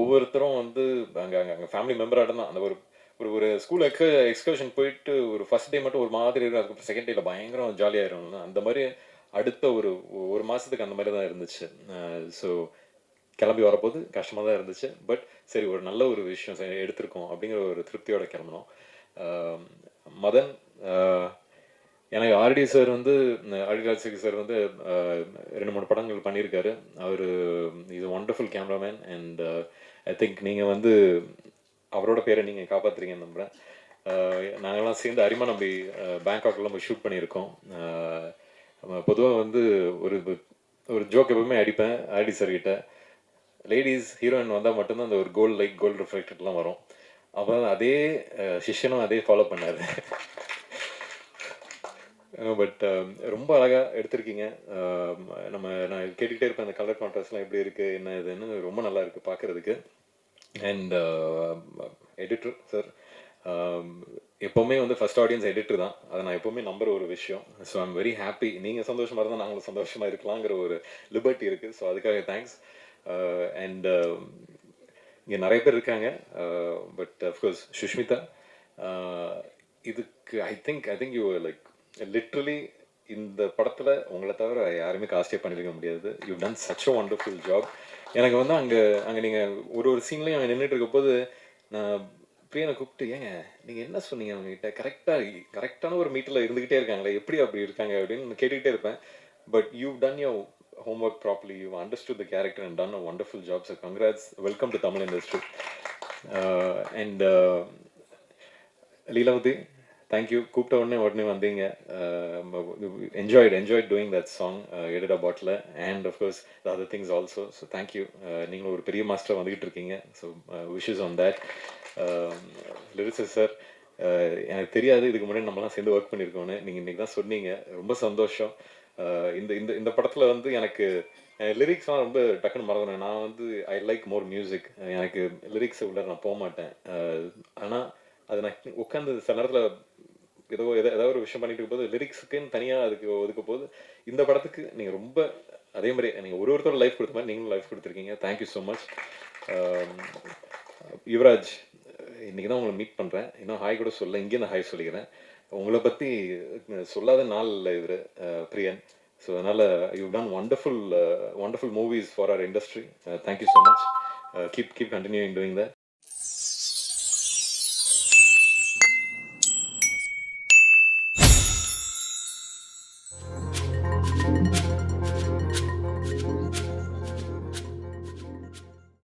ஒவ்வொருத்தரும் வந்து அங்கே அங்கே அங்கே ஃபேமிலி மெம்பராக தான் அந்த ஒரு ஒரு ஒரு ஸ்கூல் எக்ஸ்க எக்ஸ்கர்ஷன் போயிட்டு ஒரு ஃபர்ஸ்ட் டே மட்டும் ஒரு மாதிரி இருக்கும். அதுக்கப்புறம் செகண்ட் டேல பயங்கரம் ஜாலியாயிரும்ல அந்த மாதிரி அடுத்த ஒரு ஒரு மாதத்துக்கு அந்த மாதிரி தான் இருந்துச்சு ஸோ கிளம்பி வரப்போது கஷ்டமாக தான் இருந்துச்சு. பட் சரி ஒரு நல்ல ஒரு விஷயம் எடுத்திருக்கோம் அப்படிங்கிற ஒரு திருப்தியோட கிளம்பினோம். மதன் எனக்கு ஆர்டி சார் வந்து ஆர்டி சார் வந்து ரெண்டு மூணு படங்கள் பண்ணியிருக்காரு. அவர் wonderful cameraman and I think நீங்கள் வந்து அவரோட பேரை நீங்கள் காப்பாற்றுறீங்கன்னு நம்புகிறேன் uh, நாங்கள்லாம் சேர்ந்து அரிமா நம்பி பேங்காக்லாம் போய் ஷூட் பண்ணியிருக்கோம். Uh, பொதுவாக வந்து ஒரு ஒரு ஜோக் எப்பவுமே அடிப்பேன் ஆர்டி சார்கிட்ட லேடிஸ் ஹீரோயின் வந்தால் மட்டும்தான் அந்த ஒரு கோல்டு லைக் கோல்டு ரிஃப்ளெக்டட்லாம் வரும். அப்போ அதே uh, சிஷ்யனும் அதே ஃபாலோ பண்ணாரு. பட் ரொம்ப அழகாக எடுத்திருக்கீங்க. நம்ம நான் கேட்டுக்கிட்டே இருப்பேன் அந்த கலர் கான்ட்ராஸ்ட்லாம் எப்படி இருக்குது என்ன இதுன்னு ரொம்ப நல்லா இருக்குது பார்க்குறதுக்கு. அண்ட் எடிட்டர் சார் எப்போவுமே வந்து ஃபர்ஸ்ட் ஆடியன்ஸ் எடிட்டர் தான். அதை நான் எப்போவுமே நம்புற ஒரு விஷயம். ஸோ ஐம் வெரி ஹாப்பி நீங்கள் சந்தோஷமாக இருந்தால் நாங்களும் சந்தோஷமாக இருக்கலாங்கிற ஒரு லிபர்ட்டி இருக்குது ஸோ அதுக்காக தேங்க்ஸ் அண்ட் இங்கே நிறைய பேர் இருக்காங்க. பட் அஃப்கோர்ஸ் சுஷ்மிதா இதுக்கு I think I think you like literally இந்த படத்தில் உங்களை தவிர யாருமே காஸ்டே பண்ணியிருக்க முடியாது. You done such a wonderful job எனக்கு வந்து அங்கே அங்கே நீங்கள் ஒரு ஒரு சீன்லையும் அங்கே நின்றுட்டு இருக்கும்போது போது நான் பிரியனை கூப்பிட்டு ஏங்க நீங்கள் என்ன சொன்னீங்க அவங்ககிட்ட? கரெக்டாக கரெக்டான ஒரு மீட்டில் இருந்துக்கிட்டே இருக்காங்களே எப்படி அப்படி இருக்காங்க? அப்படின்னு கேட்டுக்கிட்டே இருப்பேன். But you done your homework properly. You've understood the character and done a wonderful job. So congrats. Welcome welcome tamil Tamil industry and Leelavathi thank you கூப்பிட்ட உடனே உடனே வந்தீங்க. Enjoyed enjoyed doing that song எடுடா bottle and of course the other things also so thank you நீங்களும் ஒரு பெரிய master வந்துகிட்டு இருக்கீங்க. So wishes on that lyrics sir எனக்கு தெரியாது. இதுக்கு முன்னாடி நம்மலாம் சேர்ந்து ஒர்க் பண்ணியிருக்கோன்னு நீங்கள் இன்றைக்கி தான் சொன்னீங்க. ரொம்ப சந்தோஷம். Uh, இந்த இந்த இந்த படத்தில் வந்து எனக்கு லிரிக்ஸ்லாம் ரொம்ப டக்குன்னு மறந்துடுறேன் நான் வந்து ஐ லைக் மோர் மியூசிக் எனக்கு லிரிக்ஸ் உள்ள நான் போக மாட்டேன் uh, ஆனால் அது நான் உட்காந்து சில நேரத்தில் ஏதோ எதோ ஏதாவது ஒரு விஷயம் பண்ணிட்டு இருக்கும்போது லிரிக்ஸுக்குன்னு தனியாக அதுக்கு ஒதுக்க போது இந்த படத்துக்கு நீங்கள் ரொம்ப அதே மாதிரி நீங்கள் ஒரு ஒருத்தரோட லைஃப் கொடுத்த மாதிரி நீங்களும் லைஃப் கொடுத்துருக்கீங்க. Thank you so much um, Yuvaraj இன்றைக்கி தான் உங்களை மீட் பண்ணுறேன் இன்னும் ஹாய் கூட சொல்ல இங்கேருந்து ஹாய் சொல்லிக்கிறேன். உங்களை பற்றி சொல்லாத நாள் இல்லை இவர் பிரியன். ஸோ அதனால் you done wonderful wonderful movies for our industry thank you so much keep keep continue doing that